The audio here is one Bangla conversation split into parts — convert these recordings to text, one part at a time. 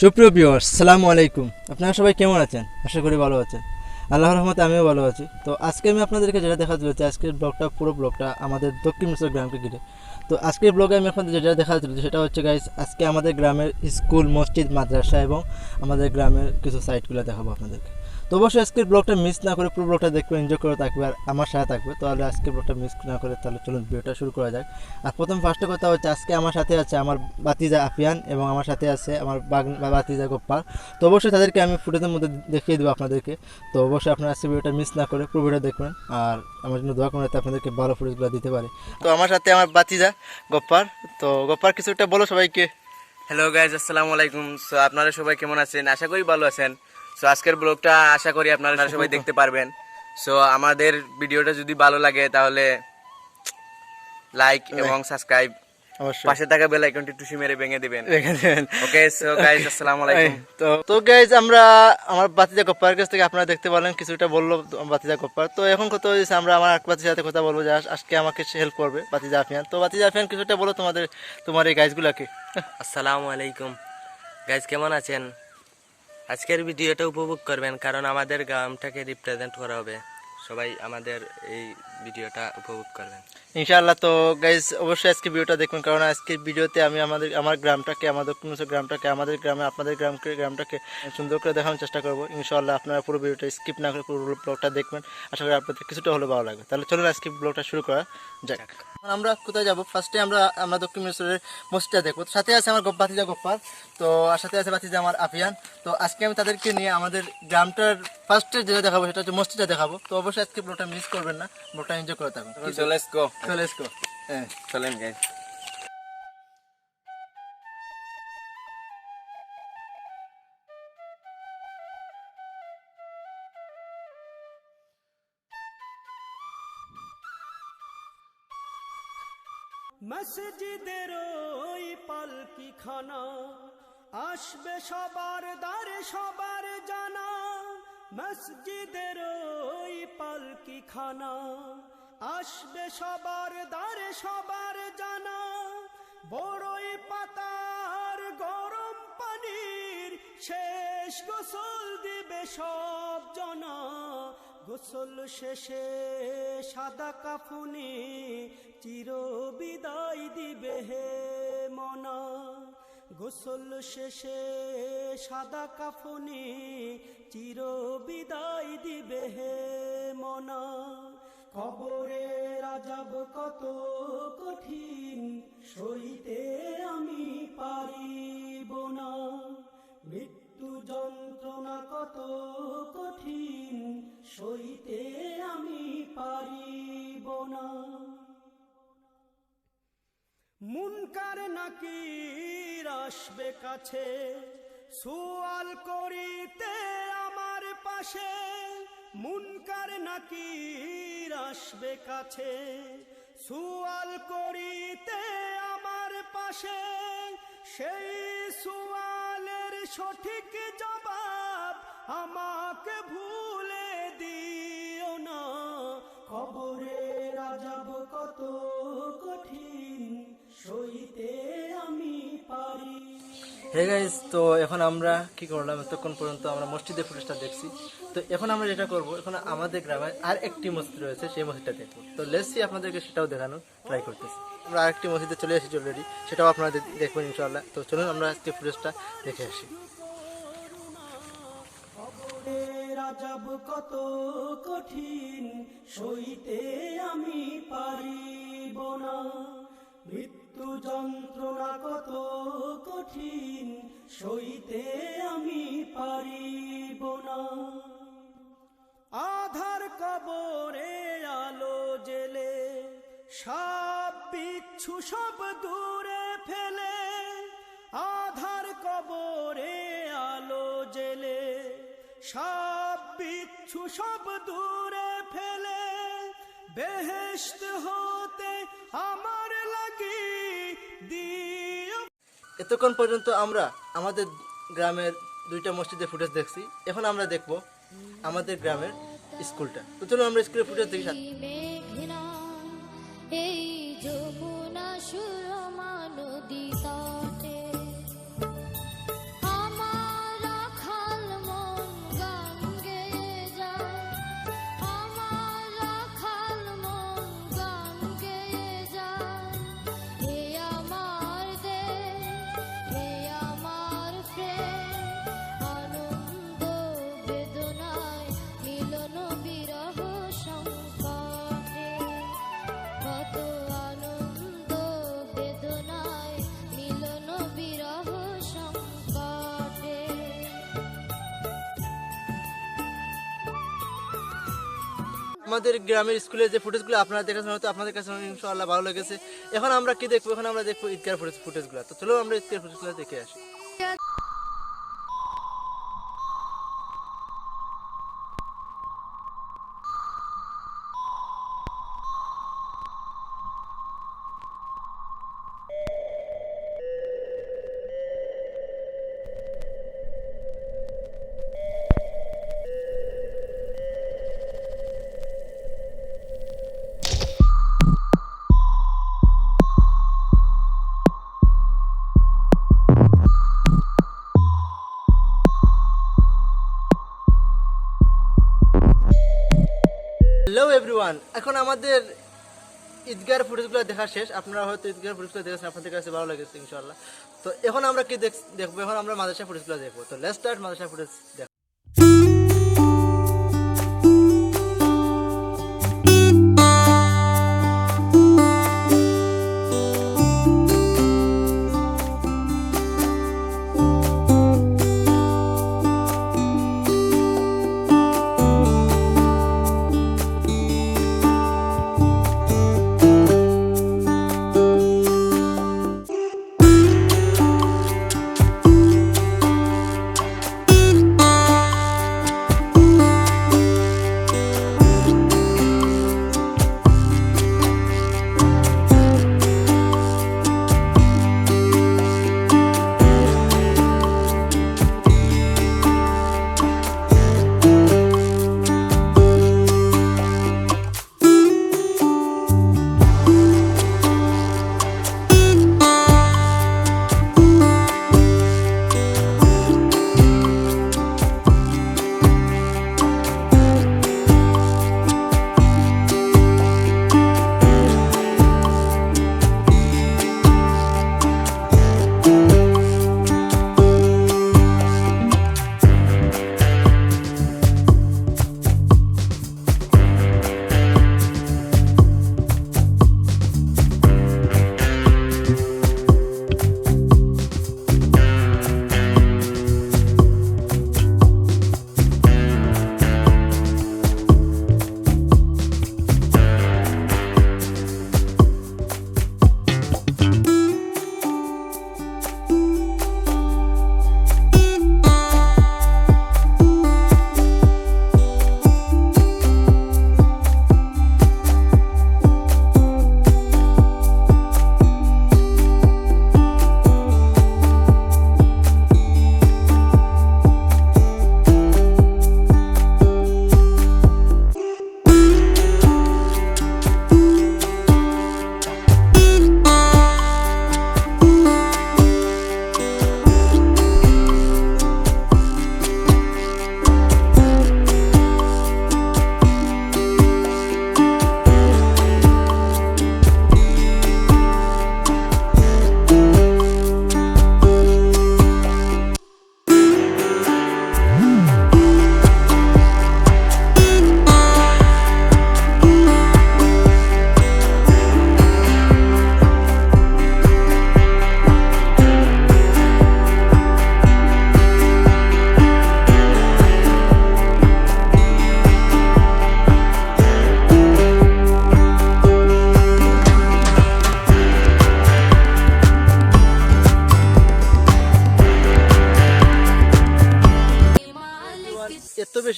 সুপ্রিয় ভিউয়ার্স সালামু আলাইকুম। আপনারা সবাই কেমন আছেন? আশা করি ভালো আছেন। আল্লাহ রহমতে আমিও ভালো আছি। তো আজকে আমি আপনাদেরকে যেটা দেখা চলেছে, আজকের ব্লগটা পুরো ব্লগটা আমাদের দক্ষিণ মিশ্র গ্রামকে ঘিরে তো আজকের ব্লগে আমি আপনাদের যেটা দেখা চলেছে, সেটা হচ্ছে গাইস আজকে আমাদের গ্রামের স্কুল মসজিদ, মাদ্রাসা এবং আমাদের গ্রামের কিছু সাইটগুলো দেখাবো আপনাদেরকে। তো অবশ্যই আজকের ব্লগটা মিস না করে পুরো ব্লগটা দেখবে এনজয় করে থাকবে আর আমার সাথে থাকবে। তাহলে আজকে ব্লগটা মিস না করে তাহলে চলুন ভিডিওটা শুরু করা যাক। আর প্রথম ফার্স্টে কথা হচ্ছে, আজকে আমার সাথে আছে আমার বাতিজা আফিয়ান এবং আমার সাথে আছে আমার বাতিজা গোপ্পাল তো অবশ্যই তাদেরকে আমি ফুটেজের মধ্যে দেখিয়ে দেবো আপনাদেরকে। তো অবশ্যই আপনারা আজকে ভিডিওটা মিস না করে পুরো ভিডিও দেখবেন আর আমার জন্য দোয়া করুন যাতে আপনাদেরকে ভালো ফুটেজগুলো দিতে পারে। তো আমার সাথে আমার বাতিজা গোপ্পার। তো গোপ্পার কিছু একটা বলো সবাইকে। হ্যালো গাইজ আসসালামু আলাইকুম। সো আপনারা সবাই কেমন আছেন? আশা করি ভালো আছেন। সো আজকের ব্লগটা আশা করি আপনারা সবাই দেখতে পারবেন। সো আমাদের ভিডিওটা যদি ভালো লাগে তাহলে লাইক এবং সাবস্ক্রাইব পাশে থাকা বেল আইকনটি টুসি মেরে ভেঙে দিবেন। ওকে সো গাইজ আসসালামু আলাইকুম তো তো গাইজ আমরা আমার বাতিজা কাছ থেকে আপনারা দেখতে পারলেন কিছুটা বলল বাতিজা গপ্পার। তো এখন কথা হয়েছে আমরা আমার এক বাতিজার সাথে কথা বলব যে আজকে আমাকে হেল্প করবে বাতিজা আফিয়ান। তো বাতিজা আফিয়ান কিছুটা বলো তোমাদের তোমার এই গাছগুলাকে আসসালামু আলাইকুম গাইজ কেমন আছেন? আজকের ভিডিওটা উপভোগ করবেন কারণ আমাদের গ্রামটাকে রিপ্রেজেন্ট করা হবে। সবাই আমাদের এই ভিডিওটা উপভোগ করবেন। ইনশাআল্লাহ। তো গাইজ অবশ্যই আজকে ভিডিওটা দেখবেন কারণ আজকের ভিডিওতে আমি আমাদের আমার গ্রামটাকে আমাদের মিশ্র গ্রামটাকে আমাদের গ্রামে আপনাদের গ্রামকে গ্রামটাকে সুন্দর করে দেখানোর চেষ্টা করব। ইনশাআল্লাহ আপনারা পুরো ভিডিওটা স্কিপ না করে পুরো ব্লগটা দেখবেন। আশা করি আপনাদের কিছুটা হলে ভালো লাগবে। তাহলে চলুন আজকে ব্লগটা শুরু করা যাক। আমরা কোথায় যাব? ফার্স্টে আমরা আমরা দক্ষিণ মিশ্রের মসজিদটা দেখব। সাথে আছে আমার গপ- বাতিজা গোপাল তো আর সাথে আছে বাতিজা আমার আফিয়ান। তো আজকে আমি তাদেরকে নিয়ে আমাদের গ্রামটার ফার্স্টে যেটা দেখাবো সেটা হচ্ছে মসজিদটা দেখাবো। তো অবশ্যই আজকে ব্লগটা মিস করবেন না। ব্লগটা এনজয় করে থাকুন। So let's go go. হ্যাঁ চলেন গাইজ মসজিদের ওই পালকি খানা আসবে সবার দ্বারে সবার জানা। মসজিদের ওই পালকি খানা? আসবে সবার দ্বারে সবার জানা। বড়ই পাতার গরম পানির শেষ গোসল দিবে সব জনা। গোসল শেষে সাদা কাফুনি চির বিদায় দিবে হে গোসল শেষে সাদা কাফুনি চির বিদায় দিবে হে মনা। কবরে রাজাব কত কঠিন, সইতে আমি পারিব না। মৃত্যু যন্ত্রণা কত কঠিন, সইতে আমি পারিব না। মুনকার নাকির আসবে কাছে। সুয়াল করিতে আমার পাশে, মুনকার নাকি আসবে কাছে। সুয়াল করিতে আমার পাশে, সেই সুয়ালের সঠিক জবাব আমাকে ভুলে দিও না। খবরে রাজাব কত কঠিন, সইতে আমি গাইজ তো এখন আমরা কি করলাম? এতক্ষণ পর্যন্ত আমরা মসজিদের ফুটেজটা দেখছি। তো এখন আমরা যেটা করব, এখন আমাদের গ্রামে আর একটি মসজিদ রয়েছে, সেই মসজিদটা দেখব। তো লেসি আপনাদেরকে সেটাও দেখানো ট্রাই করতেছি। আমরা আরেকটি মসজিদে চলে এসেছি অলরেডি সেটাও আপনারা দেখবেন ইনশাআল্লাহ। তো চলুন আমরা আজকে ফুটেজটা দেখে আসি। রাজাব কত কঠিন, সইতে আমি পারিব না। মৃত্যু যন্ত্রণা কত কঠিন সইতে আমি পারিব না। আধার কবরে আলো জেলে, সব বিচ্ছু সব দূরে ফেলে। আধার কবরে আলো জেলে, সব বিচ্ছু সব দূরে ফেলে। বেহেশত হতে এতক্ষণ পর্যন্ত আমরা আমাদের গ্রামের দুইটা মসজিদের ফুটেজ দেখছি। এখন আমরা দেখব আমাদের গ্রামের স্কুলটা। তো চলুন, আমরা স্কুলের ফুটেজ দেখি এই যমুনা সুরমা আমাদের গ্রামের স্কুলের যে ফুটেজগুলো আপনারা দেখেছেন, হয়তো আপনাদের কাছে ইনশাআল্লাহ ভালো লেগেছে। এখন আমরা কি দেখব? এখন আমরা দেখব ঈদগার ফুটেজ ফুটেজগুলো। তো চলো আমরা ঈদগার ফুটেজগুলো দেখে আসি। হ্যালো এভরিওয়ান এখন আমাদের ঈদগার ফুটেজগুলো দেখা শেষ। আপনারা হয়তো ঈদগার ফুটেজগুলো দেখেছেন, আপনাদের কাছে ভালো লেগেছে ইনশাল্লাহ তো এখন আমরা কি দেখব? এখন আমরা মাদ্রাসা ফুটেজগুলো দেখব। তো লেটস স্টার্ট মাদ্রাসা ফুটেজ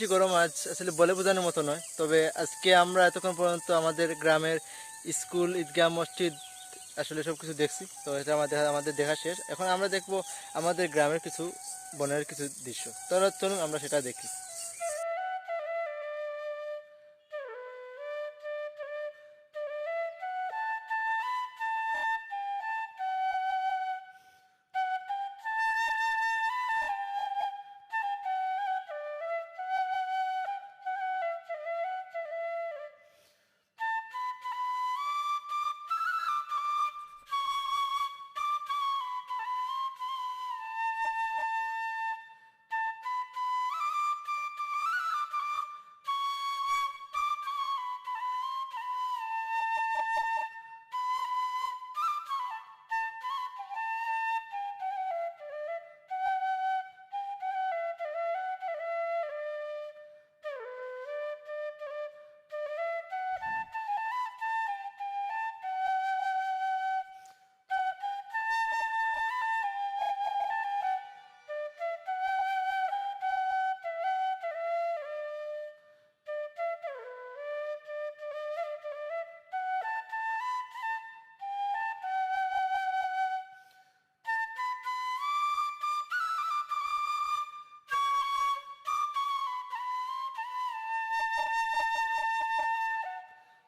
বেশি গরম আজ আসলে বলে বোঝানোর মতো নয়। তবে আজকে আমরা এতক্ষণ পর্যন্ত আমাদের গ্রামের স্কুল, ঈদগাহ, মসজিদ আসলে সব কিছু দেখছি। তো এটা আমাদের আমাদের দেখা শেষ। এখন আমরা দেখব আমাদের গ্রামের কিছু, বনের কিছু দৃশ্য। তো চলুন আমরা সেটা দেখি।